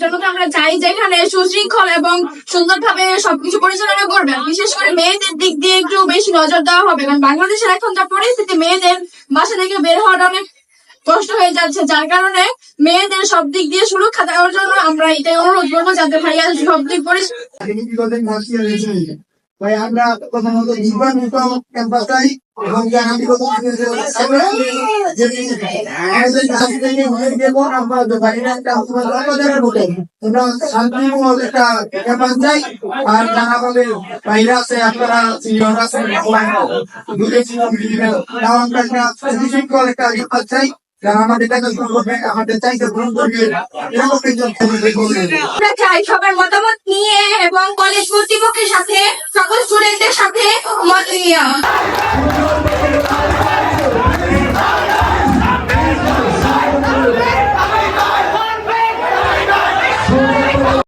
জন্য আমরা চাই যেখানে সুশৃঙ্খল এবং সুন্দরভাবে সবকিছু পরিচালনা করবে। বিশেষ করে মেয়েদের দিক দিয়ে একটু বেশি নজর দেওয়া হবে, কারণ বাংলাদেশের এখন যা পরিস্থিতি, মেয়েদের বাসা থেকে বের হওয়াটা অনেক কষ্ট হয়ে যাচ্ছে, যার কারণে মেয়েদের সব দিক দিয়ে সুরক্ষা দেওয়ার জন্য আমরা এটাই অনুরোধ করব, যাতে ভাইয়া সব দিক রয়েছে। ভাই, আমরা প্রথমত জীবন মুক্ত ক্যাম্পাস চাই এবং যারা বিগত আমাদের কাছ থেকে গেল আমরা বাইরে একটা চাই। চাই সবার মতামত নিয়ে এবং কলেজ কর্তৃপক্ষের সাথে সকল স্টুডেন্টদের সাথে মত নিয়ে।